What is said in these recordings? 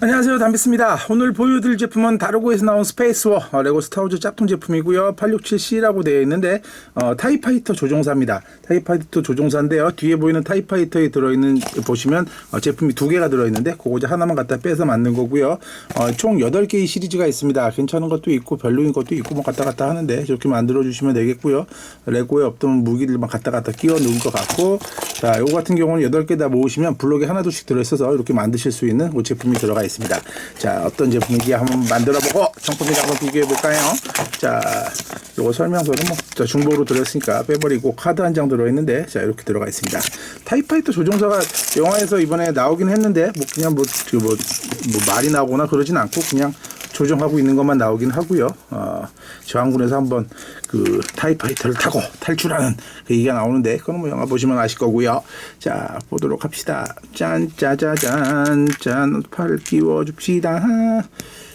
안녕하세요. 담비스입니다. 오늘 보여드릴 제품은 다루고에서 나온 스페이스워 어, 레고 스타워즈 짝퉁 제품이고요. 867C라고 되어 있는데 어, 타이파이터 조종사입니다. 타이파이터 조종사인데요. 뒤에 보이는 타이파이터에 들어있는 보시면 어, 제품이 두 개가 들어있는데 그거 이제 하나만 갖다 빼서 만든 거고요. 어, 총 8개의 시리즈가 있습니다. 괜찮은 것도 있고 별로인 것도 있고 뭐 갔다 갔다 하는데 이렇게 만들어 주시면 되겠고요. 레고에 없던 무기들만 갖다 갖다 끼워 넣은 것 같고 자 요거 같은 경우는 8개 다 모으시면 블록에 하나 둘씩 들어있어서 이렇게 만드실 수 있는 그 제품이 들어가 있습니다. 자, 어떤 제품인지 한번 만들어 보고 정품이랑 한번 비교해 볼까요? 자, 요거 설명서는 뭐 자, 중복으로 들어있으니까 빼버리고 카드 한 장 들어있는데 자, 이렇게 들어가 있습니다. 타이파이터 조종사가 영화에서 이번에 나오긴 했는데 뭐 그냥 뭐, 그 뭐, 뭐 말이 나오거나 그러진 않고 그냥 조정하고 있는 것만 나오긴 하고요. 어, 저항군에서 한번 그 타이파이터를 타고 탈출하는 그 얘기가 나오는데 그건 뭐 영화 보시면 아실 거고요. 자 보도록 합시다. 짠 짜자잔 짠팔 끼워 줍시다.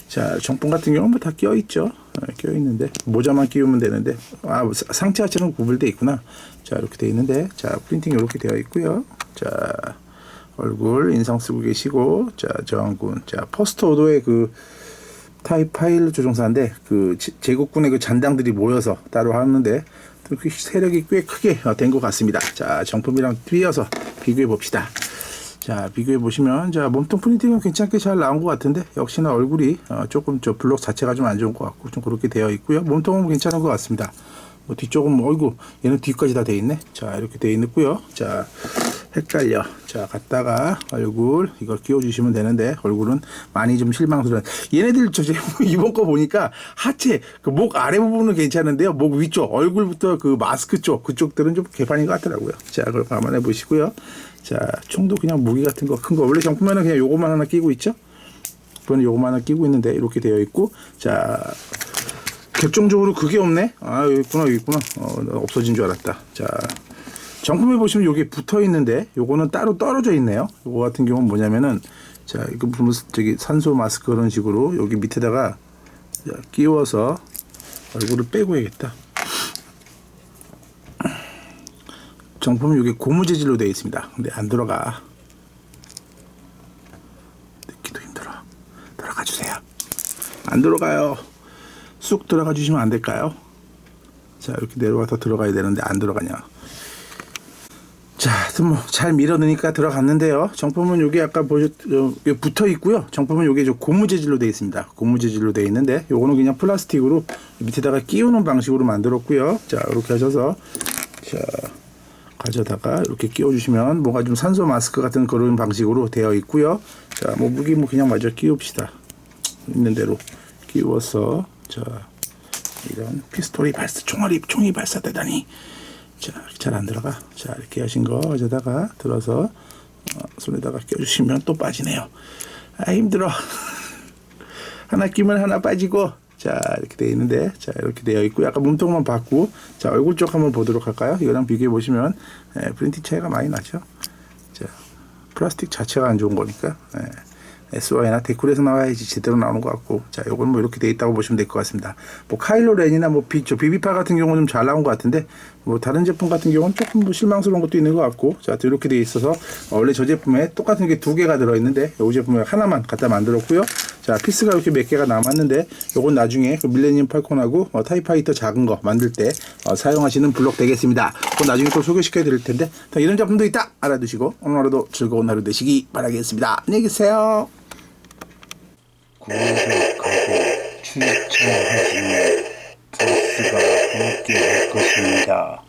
자 정품 같은 경우는 뭐 다 끼어 있죠. 끼어 있는데 모자만 끼우면 되는데 아 상체 하체는 구불돼 있구나. 자 이렇게 돼 있는데 자 프린팅 이렇게 되어 있고요. 자 얼굴 인상 쓰고 계시고 자 저항군 자 퍼스트 오도의 그 타입 파일 조종사인데 그 제- 제국군의 그 잔당들이 모여서 따로 하는데 그 세력이 꽤 크게 된 것 같습니다. 자 정품이랑 띄어서 비교해 봅시다. 자 비교해 보시면 자 몸통 프린팅은 괜찮게 잘 나온 것 같은데 역시나 얼굴이 어, 조금 저 블록 자체가 좀 안 좋은 것 같고 좀 그렇게 되어 있고요. 몸통은 괜찮은 것 같습니다. 뭐 뒤쪽은 뭐 어이구 얘는 뒤까지 다 돼 있네. 자 이렇게 돼 있고요. 자 헷갈려. 자 갖다가 얼굴 이걸 끼워주시면 되는데 얼굴은 많이 좀 실망스러워. 얘네들 저 제- 이번 거 보니까 하체 그 목 아래 부분은 괜찮은데요. 목 위쪽 얼굴부터 그 마스크 쪽 그쪽들은 좀 개판인 것 같더라고요. 자 그걸 감안해 보시고요. 자 총도 그냥 무기 같은 거 큰 거 원래 정품에는 그냥 요것만 하나 끼고 있죠. 이번에 요것만 하나 끼고 있는데 이렇게 되어 있고 자 객종적으로 그게 없네. 아 여기 있구나 여기 있구나. 어, 나 없어진 줄 알았다. 자 정품에 보시면 여기 붙어 있는데 요거는 따로 떨어져 있네요. 요거 같은 경우는 뭐냐면은 자 이거 보면 저기 산소 마스크 그런 식으로 여기 밑에다가 자, 끼워서 얼굴을 빼고 해야겠다. 정품은 이게 고무 재질로 되어 있습니다. 근데 안 들어가. 듣기도 힘들어. 들어가 주세요. 안 들어가요. 쑥 들어가 주시면 안 될까요? 자 이렇게 내려와서 들어가야 되는데 안 들어가냐? 자, 뭐잘 밀어넣으니까 들어갔는데요. 정품은 여기 아까 보셨 어, 여기 붙어 있고요. 정품은 여기 저 고무 재질로 되어 있습니다. 고무 재질로 되어 있는데 요거는 그냥 플라스틱으로 밑에다가 끼우는 방식으로 만들었고요. 자, 이렇게 하셔서 자 가져다가 이렇게 끼워주시면 뭔가 좀 산소 마스크 같은 그런 방식으로 되어 있고요. 자, 뭐 무기 뭐 그냥 마저 끼웁시다. 있는 대로 끼워서 자 이런 피스톨이 발사 총알이 총이 발사되다니 자 잘 안 들어가. 자 이렇게 하신 거 어제다가 들어서 어, 손에다가 껴주시면 또 빠지네요. 아 힘들어. 하나 끼면 하나 빠지고. 자 이렇게 되어 있는데. 자 이렇게 되어 있고. 약간 몸통만 받고. 자 얼굴 쪽 한번 보도록 할까요? 이거랑 비교해 보시면 예, 프린팅 차이가 많이 나죠? 자 플라스틱 자체가 안 좋은 거니까 예. SY나 데쿨에서 나와야지 제대로 나오는 것 같고. 자 요건 뭐 이렇게 돼 있다고 보시면 될 것 같습니다. 뭐 카일로 렌이나 뭐 비, 저 비비파 같은 경우는 좀 잘 나온 것 같은데 뭐 다른 제품 같은 경우는 조금 뭐 실망스러운 것도 있는 것 같고. 자 이렇게 돼 있어서 어, 원래 저 제품에 똑같은 게 두 개가 들어있는데 요 제품에 하나만 갖다 만들었고요. 자 피스가 이렇게 몇 개가 남았는데 요건 나중에 그 밀레니엄 팔콘하고 어, 타이파이터 작은 거 만들 때 어, 사용하시는 블록 되겠습니다. 그건 나중에 또 소개시켜 드릴 텐데 자, 이런 제품도 있다! 알아두시고 오늘 하루도 즐거운 하루 되시기 바라겠습니다. 안녕히 계세요 구독하고 추천하시면 보스가 함께 할 것입니다.